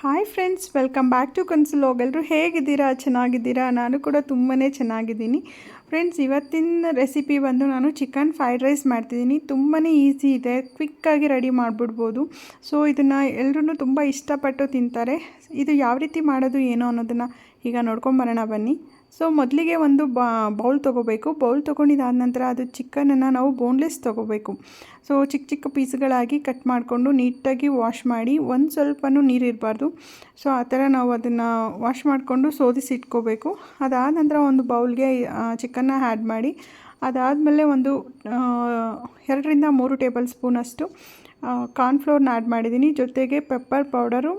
Hi friends welcome back to ಕನ್ಸುಲೋಗ್ ಎಲ್ಲರೂ ಹೇಗಿದ್ದೀರಾ? ಚೆನ್ನಾಗಿದ್ದೀರಾ? ನಾನು ಕೂಡ ತುಂಬಾ ಚೆನ್ನಾಗಿದ್ದೀನಿ. ಫ್ರೆಂಡ್ಸ್ ಇವತ್ತಿನ ರೆಸಿಪಿ ಬಂದು ನಾನು ಚಿಕನ್ ಫ್ರೈಡ್ ರೈಸ್ ಮಾಡ್ತಿದ್ದೀನಿ. ತುಂಬಾ ಈಸಿ ಇದೆ. ಕ್ವಿಕ್ಕಾಗಿ ರೆಡಿ ಮಾಡಿಬಿಡ್ಬೋದು. ಸೊ ಇದನ್ನು ಎಲ್ಲರೂ ತುಂಬ ಇಷ್ಟಪಟ್ಟು ತಿಂತಾರೆ. ಇದು ಯಾವ ರೀತಿ ಮಾಡೋದು, ಏನೋ ಅನ್ನೋದನ್ನು ಈಗ ನೋಡ್ಕೊಂಬರೋಣ ಬನ್ನಿ. ಸೊ ಮೊದಲಿಗೆ ಒಂದು ಬೌಲ್ ತೊಗೋಬೇಕು. ಬೌಲ್ ತೊಗೊಂಡಿದ್ದಾದ ನಂತರ ಅದು ಚಿಕನನ್ನು ನಾವು ಬೋನ್ಲೆಸ್ ತೊಗೋಬೇಕು. ಸೊ ಚಿಕ್ಕ ಚಿಕ್ಕ ಪೀಸ್ಗಳಾಗಿ ಕಟ್ ಮಾಡಿಕೊಂಡು ನೀಟಾಗಿ ವಾಶ್ ಮಾಡಿ ಒಂದು ಸ್ವಲ್ಪನೂ ನೀರು ಇರಬಾರ್ದು. ಸೊ ಆ ಥರ ನಾವು ಅದನ್ನು ವಾಶ್ ಮಾಡಿಕೊಂಡು ಸೋದಿಸಿ ಇಟ್ಕೋಬೇಕು. ಅದಾದ ನಂತರ ಒಂದು ಬೌಲ್ಗೆ ಚಿಕನ್ನ ಆ್ಯಡ್ ಮಾಡಿ. ಅದಾದಮೇಲೆ ಒಂದು ಎರಡರಿಂದ ಮೂರು ಟೇಬಲ್ ಸ್ಪೂನಷ್ಟು ಕಾರ್ನ್ಫ್ಲೋರ್ನ ಆ್ಯಡ್ ಮಾಡಿದ್ದೀನಿ ಜೊತೆಗೆ ಪೆಪ್ಪರ್ ಪೌಡರು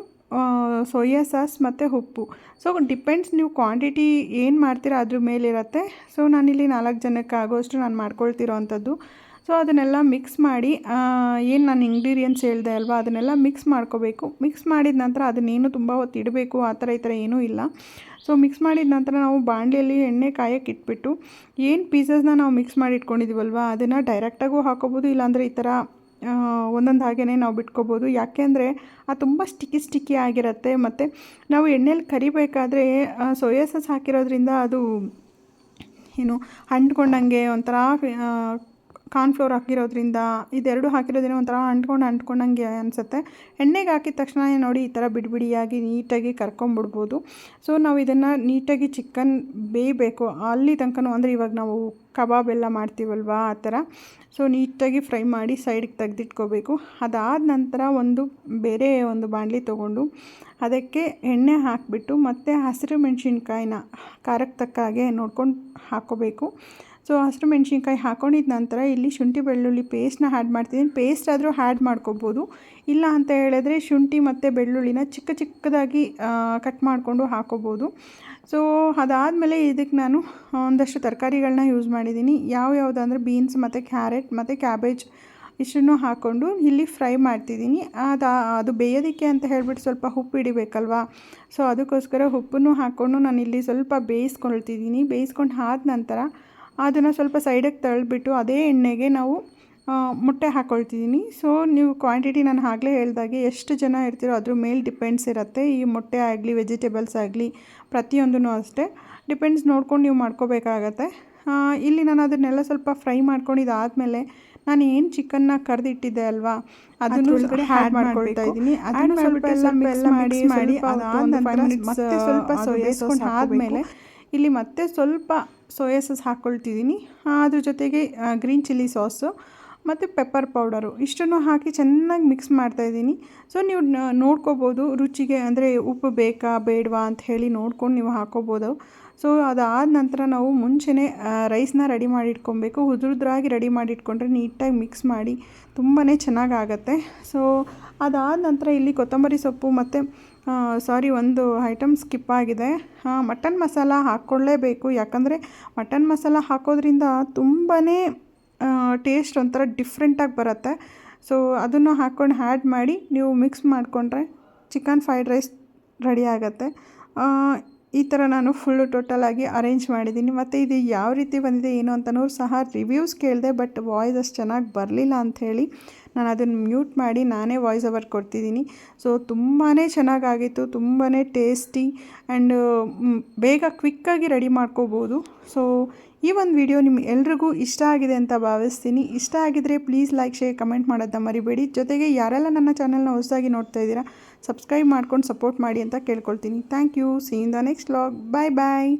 ಸೋಯಾ ಸಾಸ್ ಮತ್ತು ಉಪ್ಪು. ಸೊ ಡಿಪೆಂಡ್ಸ್ ನೀವು ಕ್ವಾಂಟಿಟಿ ಏನು ಮಾಡ್ತೀರಾ ಅದ್ರ ಮೇಲಿರುತ್ತೆ ಸೊ ನಾನಿಲ್ಲಿ ನಾಲ್ಕು ಜನಕ್ಕೆ ಆಗೋಷ್ಟು ನಾನು ಮಾಡ್ಕೊಳ್ತಿರೋ ಅಂಥದ್ದು. ಸೊ ಅದನ್ನೆಲ್ಲ ಮಿಕ್ಸ್ ಮಾಡಿ ಏನು ನಾನು ಇಂಗ್ರೀಡಿಯೆಂಟ್ಸ್ ಹೇಳಿದೆ ಅಲ್ವಾ, ಅದನ್ನೆಲ್ಲ ಮಿಕ್ಸ್ ಮಾಡ್ಕೋಬೇಕು. ಮಿಕ್ಸ್ ಮಾಡಿದ ನಂತರ ಅದನ್ನೇನು ತುಂಬ ಹೊತ್ತು ಇಡಬೇಕು, ಆ ಥರ ಈ ಥರ ಏನೂ ಇಲ್ಲ. ಸೊ ಮಿಕ್ಸ್ ಮಾಡಿದ ನಂತರ ನಾವು ಬಾಣಲೆಯಲ್ಲಿ ಎಣ್ಣೆ ಕಾಯಕ್ಕೆ ಇಟ್ಬಿಟ್ಟು, ಏನು ಪೀಸಸ್ನ ನಾವು ಮಿಕ್ಸ್ ಮಾಡಿ ಇಟ್ಕೊಂಡಿದ್ದೀವಲ್ವ ಅದನ್ನು ಡೈರೆಕ್ಟಾಗೂ ಹಾಕೋಬೋದು, ಇಲ್ಲಾಂದರೆ ಈ ಥರ ಒಂದೊಂದು ಹಾಗೆಯೇ ನಾವು ಬಿಟ್ಕೋಬೋದು. ಯಾಕೆಂದರೆ ಅದು ತುಂಬ ಸ್ಟಿಕ್ಕಿ ಸ್ಟಿಕ್ಕಿ ಆಗಿರುತ್ತೆ. ಮತ್ತು ನಾವು ಎಣ್ಣೆಲಿ ಕರಿಬೇಕಾದ್ರೆ ಸೋಯಾ ಸಾಸ್ ಹಾಕಿರೋದ್ರಿಂದ ಅದು, ಏನು ಅಂಟ್ಕೊಂಡಂಗೆ ಒಂಥರ ಕಾರ್ನ್ಫ್ಲೋರ್ ಹಾಕಿರೋದ್ರಿಂದ ಇದೆರಡು ಹಾಕಿರೋದ್ರಿಂದ ಒಂಥರ ಅಂಟ್ಕೊಂಡು ಅಂಟ್ಕೊಂಡಂಗೆ ಅನಿಸುತ್ತೆ. ಎಣ್ಣೆಗೆ ಹಾಕಿದ ತಕ್ಷಣ ನೋಡಿ ಈ ಥರ ಬಿಡಿಬಿಡಿಯಾಗಿ ನೀಟಾಗಿ ಕರ್ಕೊಂಬಿಡ್ಬೋದು. ಸೊ, ನಾವು ಇದನ್ನು ನೀಟಾಗಿ ಚಿಕನ್ ಬೇಯಬೇಕು. ಅಲ್ಲಿ ತನಕನೂ ಅಂದರೆ ಇವಾಗ ನಾವು ಕಬಾಬ್ ಎಲ್ಲ ಮಾಡ್ತೀವಲ್ವಾ ಆ ಥರ. ಸೊ, ನೀಟಾಗಿ ಫ್ರೈ ಮಾಡಿ ಸೈಡಿಗೆ ತೆಗೆದಿಟ್ಕೋಬೇಕು. ಅದಾದ ನಂತರ ಒಂದು ಬೇರೆ ಒಂದು ಬಾಣಲಿ ತೊಗೊಂಡು ಅದಕ್ಕೆ ಎಣ್ಣೆ ಹಾಕಿಬಿಟ್ಟು ಮತ್ತು ಹಸಿರು ಮೆಣಸಿನ್ಕಾಯಿನ ಖಾರಕ್ಕೆ ತಕ್ಕ ಹಾಗೆ ನೋಡ್ಕೊಂಡು ಹಾಕ್ಕೋಬೇಕು. ಸೊ ಹಸಿರು ಮೆಣಸಿನ್ಕಾಯಿ ಹಾಕೊಂಡಿದ ನಂತರ ಇಲ್ಲಿ ಶುಂಠಿ ಬೆಳ್ಳುಳ್ಳಿ ಪೇಸ್ಟ್ನ ಆ್ಯಡ್ ಮಾಡ್ತಿದ್ದೀನಿ ಪೇಸ್ಟ್ ಆದರೂ ಆ್ಯಡ್ ಮಾಡ್ಕೋಬೋದು. ಇಲ್ಲ ಅಂತ ಹೇಳಿದ್ರೆ ಶುಂಠಿ ಮತ್ತು ಬೆಳ್ಳುಳ್ಳಿನ ಚಿಕ್ಕ ಚಿಕ್ಕದಾಗಿ ಕಟ್ ಮಾಡಿಕೊಂಡು ಹಾಕೋಬೋದು. ಸೊ ಅದಾದಮೇಲೆ ಇದಕ್ಕೆ ನಾನು ಒಂದಷ್ಟು ತರಕಾರಿಗಳನ್ನ ಯೂಸ್ ಮಾಡಿದ್ದೀನಿ ಯಾವ ಯಾವುದು ಅಂದರೆ ಬೀನ್ಸ್ ಮತ್ತು ಕ್ಯಾರೆಟ್ ಮತ್ತು ಕ್ಯಾಬೇಜ್ ಇಷ್ಟನ್ನು ಹಾಕ್ಕೊಂಡು ಇಲ್ಲಿ ಫ್ರೈ ಮಾಡ್ತಿದ್ದೀನಿ ಅದು ಅದು ಬೇಯೋದಕ್ಕೆ ಅಂತ ಹೇಳ್ಬಿಟ್ಟು ಸ್ವಲ್ಪ ಉಪ್ಪು ಹಿಡಿಬೇಕಲ್ವಾ? ಸೊ ಅದಕ್ಕೋಸ್ಕರ ಉಪ್ಪನ್ನು ಹಾಕ್ಕೊಂಡು ನಾನು ಇಲ್ಲಿ ಸ್ವಲ್ಪ ಬೇಯಿಸ್ಕೊಳ್ತಿದ್ದೀನಿ ಬೇಯಿಸ್ಕೊಂಡು ಆದ ನಂತರ ಅದನ್ನು ಸ್ವಲ್ಪ ಸೈಡಿಗೆ ತಳ್ಳಿಬಿಟ್ಟು ಅದೇ ಎಣ್ಣೆಗೆ ನಾವು ಮೊಟ್ಟೆ ಹಾಕ್ಕೊಳ್ತಿದ್ದೀನಿ ಸೊ ನೀವು ಕ್ವಾಂಟಿಟಿ ನಾನು ಆಗಲೇ ಹೇಳ್ದಾಗೆ ಎಷ್ಟು ಜನ ಇರ್ತೀರೋ ಅದ್ರ ಮೇಲೆ ಡಿಪೆಂಡ್ಸ್ ಇರುತ್ತೆ. ಈ ಮೊಟ್ಟೆ ಆಗಲಿ ವೆಜಿಟೇಬಲ್ಸ್ ಆಗಲಿ ಪ್ರತಿಯೊಂದೂ ಅಷ್ಟೇ. ಡಿಪೆಂಡ್ಸ್ ನೋಡ್ಕೊಂಡು ನೀವು ಮಾಡ್ಕೋಬೇಕಾಗತ್ತೆ. ಇಲ್ಲಿ ನಾನು ಅದನ್ನೆಲ್ಲ ಸ್ವಲ್ಪ ಫ್ರೈ ಮಾಡ್ಕೊಂಡಿದ್ದಾದಮೇಲೆ ನಾನು ಏನು ಚಿಕನ್ನ ಕರೆದಿಟ್ಟಿದ್ದೆ ಅಲ್ವಾ ಅದನ್ನು ಒಳಗಡೆ ಆ್ಯಡ್ ಮಾಡ್ಕೊಳ್ತಾ ಇದ್ದೀನಿ. ಅದನ್ನು ಸ್ವಲ್ಪ ಎಲ್ಲ ಮಿಕ್ಸ್ ಮಾಡಿ ಮಾಡಿ ಅದಾದ ನಂತರ ಮತ್ತೆ ಸ್ವಲ್ಪ ಸೋಯಾ ಸಾಸ್ ಆದಮೇಲೆ ಇಲ್ಲಿ ಮತ್ತೆ ಸ್ವಲ್ಪ ಸೋಯಾ ಸಾಸ್ ಹಾಕ್ಕೊಳ್ತಿದ್ದೀನಿ. ಅದ್ರ ಜೊತೆಗೆ ಗ್ರೀನ್ ಚಿಲ್ಲಿ ಸಾಸು ಮತ್ತು ಪೆಪ್ಪರ್ ಪೌಡರು ಇಷ್ಟನ್ನು ಹಾಕಿ ಚೆನ್ನಾಗಿ ಮಿಕ್ಸ್ ಮಾಡ್ತಾಯಿದ್ದೀನಿ ಸೊ ನೀವು ನೋಡ್ಕೋಬೋದು ರುಚಿಗೆ, ಅಂದರೆ ಉಪ್ಪು ಬೇಕಾ ಬೇಡವಾ ಅಂತ ಹೇಳಿ ನೋಡ್ಕೊಂಡು ನೀವು ಹಾಕೋಬೋದು ಸೊ ಅದಾದ ನಂತರ ನಾವು ಮುಂಚೆನೇ ರೈಸ್ನ ರೆಡಿ ಮಾಡಿಟ್ಕೊಬೇಕು. ಉದುರುದ್ರಾಗಿ ರೆಡಿ ಮಾಡಿ ಇಟ್ಕೊಂಡ್ರೆ ನೀಟಾಗಿ ಮಿಕ್ಸ್ ಮಾಡಿ ತುಂಬಾ ಚೆನ್ನಾಗಾಗತ್ತೆ. ಸೊ ಅದಾದ ನಂತರ ಇಲ್ಲಿ ಕೊತ್ತಂಬರಿ ಸೊಪ್ಪು ಮತ್ತು ಸಾರಿ ಒಂದು ಐಟಮ್ ಸ್ಕಿಪ್ ಆಗಿದೆ. ಮಟನ್ ಮಸಾಲ ಹಾಕ್ಕೊಳ್ಳೇಬೇಕು. ಯಾಕಂದರೆ ಮಟನ್ ಮಸಾಲ ಹಾಕೋದ್ರಿಂದ ತುಂಬಾ ಟೇಸ್ಟ್ ಒಂಥರ ಡಿಫ್ರೆಂಟಾಗಿ ಬರುತ್ತೆ. ಸೊ ಅದನ್ನು ಹಾಕ್ಕೊಂಡು ಆ್ಯಡ್ ಮಾಡಿ ನೀವು ಮಿಕ್ಸ್ ಮಾಡಿಕೊಂಡ್ರೆ ಚಿಕನ್ ಫ್ರೈಡ್ ರೈಸ್ ರೆಡಿ ಆಗುತ್ತೆ. ಈ ಥರ ನಾನು ಫುಲ್ಲು ಟೋಟಲಾಗಿ ಅರೇಂಜ್ ಮಾಡಿದ್ದೀನಿ. ಮತ್ತು ಇದು ಯಾವ ರೀತಿ ಬಂದಿದೆ, ಏನು ಅಂತನೂ ಸಹ ರಿವ್ಯೂಸ್ ಕೇಳಿದೆ ಬಟ್ ವಾಯ್ಸ್ ಅಷ್ಟು ಚೆನ್ನಾಗಿ ಬರಲಿಲ್ಲ ಅಂಥೇಳಿ ನಾನು ಅದನ್ನು ಮ್ಯೂಟ್ ಮಾಡಿ ನಾನೇ ವಾಯ್ಸ್ ಓವರ್ ಕೊಡ್ತಿದ್ದೀನಿ. ಸೊ ತುಂಬಾ ಚೆನ್ನಾಗಾಗಿತ್ತು ತುಂಬಾ ಟೇಸ್ಟಿ ಆ್ಯಂಡ್ ಬೇಗ ಕ್ವಿಕ್ಕಾಗಿ ರೆಡಿ ಮಾಡ್ಕೋಬೋದು. ಸೊ ಈ ಒಂದು ವಿಡಿಯೋ ನಿಮ್ಗೆ ಎಲ್ರಿಗೂ ಇಷ್ಟ ಆಗಿದೆ ಅಂತ ಭಾವಿಸ್ತೀನಿ. ಇಷ್ಟ ಆಗಿದರೆ ಪ್ಲೀಸ್ ಲೈಕ್ ಶೇರ್ ಕಮೆಂಟ್ ಮಾಡೋದನ್ನ ಮರಿಬೇಡಿ. ಜೊತೆಗೆ ಯಾರೆಲ್ಲ ನನ್ನ ಚಾನಲ್ನ ಹೊಸದಾಗಿ ನೋಡ್ತಾ ಇದ್ದೀರಾ ಸಬ್ಸ್ಕ್ರೈಬ್ ಮಾಡ್ಕೊಂಡು ಸಪೋರ್ಟ್ ಮಾಡಿ ಅಂತ ಕೇಳ್ಕೊಳ್ತೀನಿ. Thank you. See in the next vlog bye bye